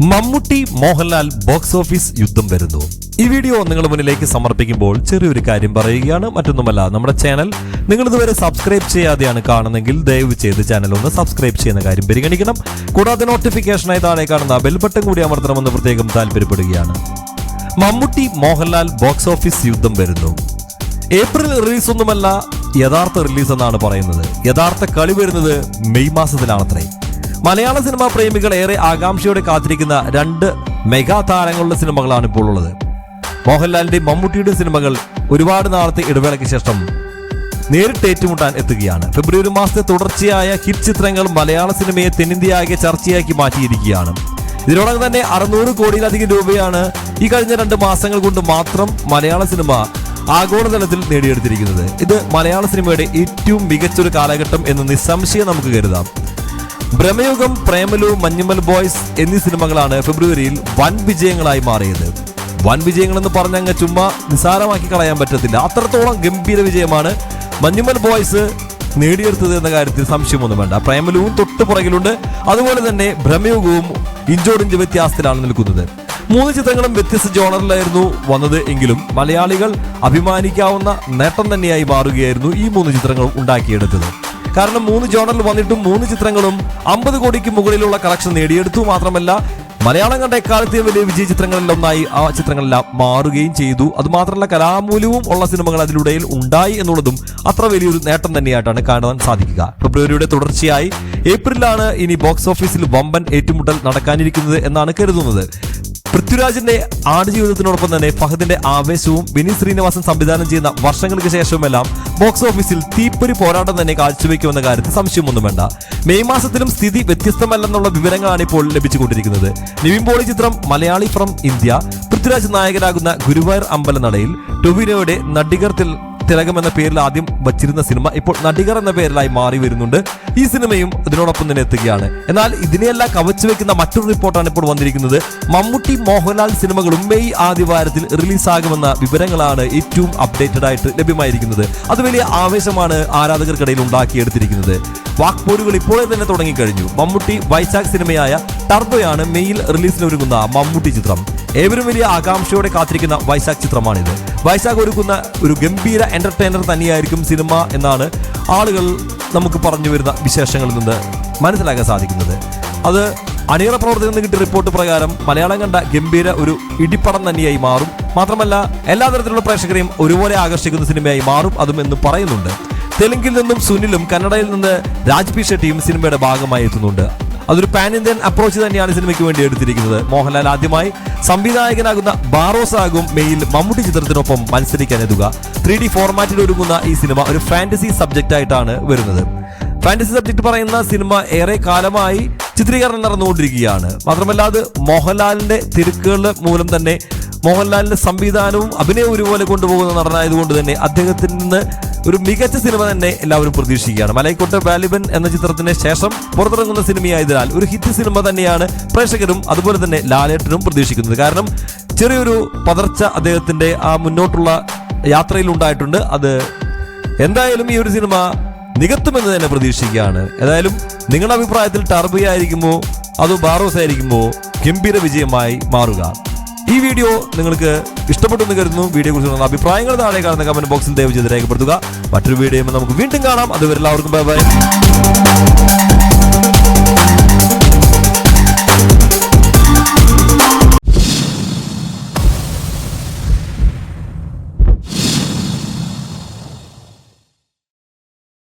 Mammootty Mohanlal box office യുദ്ധം വരുന്നു. ഈ വീഡിയോ നിങ്ങൾ മുന്നിലേക്ക് സമർപ്പിക്കുമ്പോൾ ചെറിയൊരു കാര്യം പറയുകയാണ് മറ്റൊന്നുമല്ല നമ്മുടെ ചാനൽ നിങ്ങൾ ഇതുവരെ സബ്സ്ക്രൈബ് ചെയ്യാതെയാണ് കാണുന്നെങ്കിൽ ദയവ് ചെയ്ത് ചാനൽ ഒന്ന് സബ്സ്ക്രൈബ് ചെയ്യുന്ന കാര്യം പരിഗണിക്കണം. കൂടാതെ നോട്ടിഫിക്കേഷനായി താഴെ കാണുന്ന ബെൽ ബട്ടൺ കൂടി അമർത്തണമെന്ന് പ്രത്യേകം താല്പര്യപ്പെടുകയാണ്. മമ്മൂട്ടി മോഹൻലാൽ ബോക്സ് ഓഫീസ് യുദ്ധം വരുന്നു. ഏപ്രിൽ റിലീസ് ഒന്നുമല്ല യഥാർത്ഥ റിലീസ് എന്നാണ് പറയുന്നത്. യഥാർത്ഥ കളി വരുന്നത് മെയ് മാസത്തിലാണത്രേ. മലയാള സിനിമാ പ്രേമികൾ ഏറെ ആകാംക്ഷയോടെ കാത്തിരിക്കുന്ന രണ്ട് മെഗാ താരങ്ങളുടെ സിനിമകളാണ് ഇപ്പോൾ ഉള്ളത്. മോഹൻലാലിന്റെ മമ്മൂട്ടിയുടെ സിനിമകൾ ഒരുപാട് നാളത്തെ ഇടവേളയ്ക്ക് ശേഷം നേരിട്ട് ഏറ്റുമുട്ടാൻ എത്തുകയാണ്. ഫെബ്രുവരി മാസത്തെ തുടർച്ചയായ ഹിറ്റ് ചിത്രങ്ങൾ മലയാള സിനിമയെ തെന്നിന്ത്യയാകെ ചർച്ചയാക്കി മാറ്റിയിരിക്കുകയാണ്. ഇതിനോടകം തന്നെ അറുന്നൂറ് കോടിയിലധികം രൂപയാണ് ഈ കഴിഞ്ഞ രണ്ട് മാസങ്ങൾ കൊണ്ട് മാത്രം മലയാള സിനിമ ആഗോളതലത്തിൽ നേടിയെടുത്തിരിക്കുന്നത്. ഇത് മലയാള സിനിമയുടെ ഏറ്റവും മികച്ചൊരു കാലഘട്ടം എന്ന് നിസ്സംശയം നമുക്ക് കരുതാം. ഭ്രമയുഗം പ്രേമലു മഞ്ഞുമൽ ബോയ്സ് എന്നീ സിനിമകളാണ് ഫെബ്രുവരിയിൽ വൻ വിജയങ്ങളായി മാറിയത്. വൻ വിജയങ്ങൾ എന്ന് പറഞ്ഞങ്ങ് ചുമ്മാ നിസാരമാക്കി കളയാൻ പറ്റത്തില്ല. അത്രത്തോളം ഗംഭീര വിജയമാണ് മഞ്ഞുമൽ ബോയ്സ് നേടിയെടുത്തത് എന്ന കാര്യത്തിൽ സംശയമൊന്നും വേണ്ട. പ്രേമലുവും തൊട്ട് പുറകിലുണ്ട്. അതുപോലെ തന്നെ ഭ്രമയുഗവും ഇഞ്ചോടിഞ്ച് വ്യത്യാസത്തിലാണ് നിൽക്കുന്നത്. മൂന്ന് ചിത്രങ്ങളും വ്യത്യസ്ത ജോണറിലായിരുന്നു വന്നത് എങ്കിലും മലയാളികൾ അഭിമാനിക്കാവുന്ന നേട്ടം തന്നെയായി മാറുകയായിരുന്നു ഈ മൂന്ന് ചിത്രങ്ങളും ഉണ്ടാക്കിയെടുത്തത്. കാരണം മൂന്ന് ജോണറിൽ വന്നിട്ടും മൂന്ന് ചിത്രങ്ങളും അമ്പത് കോടിക്ക് മുകളിലുള്ള കളക്ഷൻ നേടിയെടുത്തു മാത്രമല്ല മലയാളം കണ്ട എക്കാലത്തെയും വലിയ വിജയ ചിത്രങ്ങളിലൊന്നായി ആ ചിത്രങ്ങളെല്ലാം മാറുകയും ചെയ്തു. അതുമാത്രമല്ല കലാമൂല്യവും ഉള്ള സിനിമകൾ അതിലൂടെയിൽ ഉണ്ടായി എന്നുള്ളതും അത്ര വലിയൊരു നേട്ടം തന്നെയായിട്ടാണ് കാണുവാൻ സാധിക്കുക. ഫെബ്രുവരിയുടെ തുടർച്ചയായി ഏപ്രിലാണ് ഇനി ബോക്സ് ഓഫീസിൽ വമ്പൻ ഏറ്റുമുട്ടൽ നടക്കാനിരിക്കുന്നത് എന്നാണ് കരുതുന്നത്. പൃഥ്വിരാജിന്റെ ആടുജീവിതത്തിനോടൊപ്പം തന്നെ ഫഹദിന്റെ ആവേശവും ബിനി ശ്രീനിവാസൻ സംവിധാനം ചെയ്യുന്ന വർഷങ്ങൾക്ക് ശേഷവുമെല്ലാം ബോക്സ് ഓഫീസിൽ തീപ്പൊരി പോരാട്ടം തന്നെ കാഴ്ചവെക്കുമെന്ന കാര്യത്തിൽ സംശയമൊന്നും വേണ്ട. മെയ് മാസത്തിലും സ്ഥിതി വ്യത്യസ്തമല്ലെന്നുള്ള വിവരങ്ങളാണ് ഇപ്പോൾ ലഭിച്ചുകൊണ്ടിരിക്കുന്നത്. നിവിൻ പോളി ചിത്രം മലയാളി ഫ്രം ഇന്ത്യ. പൃഥ്വിരാജ് നായകരാകുന്ന ഗുരുവായൂർ അമ്പലനടയിൽ ടൊവിനോയുടെ നടികർ തിൽ തിലകം എന്ന പേരിൽ ആദ്യം വച്ചിരുന്ന സിനിമ ഇപ്പോൾ നടികർ എന്ന പേരിലായി മാറി വരുന്നുണ്ട്. ഈ സിനിമയും ഇതിനോടൊപ്പം തന്നെ എത്തുകയാണ്. എന്നാൽ ഇതിനെയെല്ലാം കവച്ചു വെക്കുന്ന മറ്റൊരു റിപ്പോർട്ടാണ് ഇപ്പോൾ വന്നിരിക്കുന്നത്. മമ്മൂട്ടി മോഹൻലാൽ സിനിമകളും മെയ് ആദ്യവാരത്തിൽ റിലീസാകുമെന്ന വിവരങ്ങളാണ് ഏറ്റവും അപ്ഡേറ്റഡ് ആയിട്ട് ലഭ്യമായിരിക്കുന്നത്. അത് വലിയ ആവേശമാണ് ആരാധകർക്കിടയിൽ ഉണ്ടാക്കിയെടുത്തിരിക്കുന്നത്. വാക്പോരുകൾ ഇപ്പോഴേ തന്നെ തുടങ്ങിക്കഴിഞ്ഞു. മമ്മൂട്ടി വൈശാഖ് സിനിമയായ ടർബോയാണ് മെയ്യിൽ റിലീസിനൊരുങ്ങുന്ന മമ്മൂട്ടി ചിത്രം. ഏവരും വലിയ ആകാംക്ഷയോടെ കാത്തിരിക്കുന്ന വൈശാഖ് ചിത്രമാണിത്. വൈശാഖ് ഒരുക്കുന്ന ഒരു ഗംഭീര എന്റർടൈനർ തന്നെയായിരിക്കും സിനിമ എന്നാണ് ആളുകൾ നമുക്ക് പറഞ്ഞു വരുന്ന വിശേഷങ്ങളിൽ നിന്ന് മനസ്സിലാക്കാൻ സാധിക്കുന്നത്. അത് അണിയറ പ്രവർത്തകർ നിന്ന് കിട്ടിയ റിപ്പോർട്ട് പ്രകാരം മലയാളം കണ്ട ഗംഭീര ഒരു ഇടിപ്പടം തന്നെയായി മാറും. മാത്രമല്ല എല്ലാ തരത്തിലുള്ള പ്രേക്ഷകരെയും ഒരുപോലെ ആകർഷിക്കുന്ന സിനിമയായി മാറും അതും എന്ന് പറയുന്നുണ്ട്. തെലുങ്കിൽ നിന്നും സുനിലും കന്നഡയിൽ നിന്ന് രാജ്പി ഷെട്ടിയും സിനിമയുടെ ഭാഗമായി എത്തുന്നുണ്ട്. അതൊരു പാൻ ഇന്ത്യൻ അപ്രോച്ച് തന്നെയാണ് സിനിമയ്ക്ക് വേണ്ടി എടുത്തിരിക്കുന്നത്. മോഹൻലാൽ ആദ്യമായി സംവിധായകനാകുന്ന ബാറോസ് ആകും മെയിൽ മമ്മൂട്ടി ചിത്രത്തിനൊപ്പം മത്സരിക്കാൻ എത്തുക. ത്രീ ഡി ഫോർമാറ്റിൽ ഒരുങ്ങുന്ന ഈ സിനിമ ഒരു ഫാന്റസി സബ്ജക്റ്റ് ആയിട്ടാണ് വരുന്നത്. ഫാന്റസി സബ്ജക്ട് പറയുന്ന സിനിമ ഏറെ കാലമായി ചിത്രീകരണം നടന്നുകൊണ്ടിരിക്കുകയാണ്. മാത്രമല്ല അത് മോഹൻലാലിന്റെ തിരക്കുകളുടെ മൂലം തന്നെ മോഹൻലാലിന്റെ സംവിധാനവും അഭിനയം ഒരുപോലെ കൊണ്ടുപോകുന്ന നടനായതുകൊണ്ട് തന്നെ അദ്ദേഹത്തിൽ നിന്ന് ഒരു മികച്ച സിനിമ തന്നെ എല്ലാവരും പ്രതീക്ഷിക്കുകയാണ്. മലൈക്കോട്ടെ വാലിബൻ എന്ന ചിത്രത്തിന് ശേഷം പുറത്തിറങ്ങുന്ന സിനിമയായതിനാൽ ഒരു ഹിറ്റ് സിനിമ തന്നെയാണ് പ്രേക്ഷകരും അതുപോലെ തന്നെ ലാലേട്ടനും പ്രതീക്ഷിക്കുന്നത്. കാരണം ചെറിയൊരു പതർച്ച അദ്ദേഹത്തിന്റെ ആ മുന്നോട്ടുള്ള യാത്രയിൽ ഉണ്ടായിട്ടുണ്ട്. അത് എന്തായാലും ഈ ഒരു സിനിമ നികത്തുമെന്ന് തന്നെ പ്രതീക്ഷിക്കുകയാണ്. ഏതായാലും നിങ്ങളുടെ അഭിപ്രായത്തിൽ ടർബി ആയിരിക്കുമോ? അതോ ബാറോസ് ആയിരിക്കുമോ? ഗംഭീര വിജയമായി മാറുക. ഈ വീഡിയോ നിങ്ങൾക്ക് ഇഷ്ടപ്പെട്ടു എന്ന് കരുതുന്നു. വീഡിയോ കുറിച്ച് നിങ്ങളുടെ അഭിപ്രായങ്ങൾ താഴെ കാണുന്ന കമന്റ് ബോക്സിൽ ദയവ് ചെയ്ത് രേഖപ്പെടുത്തുക. മറ്റൊരു വീഡിയോ നമുക്ക് വീണ്ടും കാണാം. അതുവരെ എല്ലാവർക്കും ബൈ ബൈ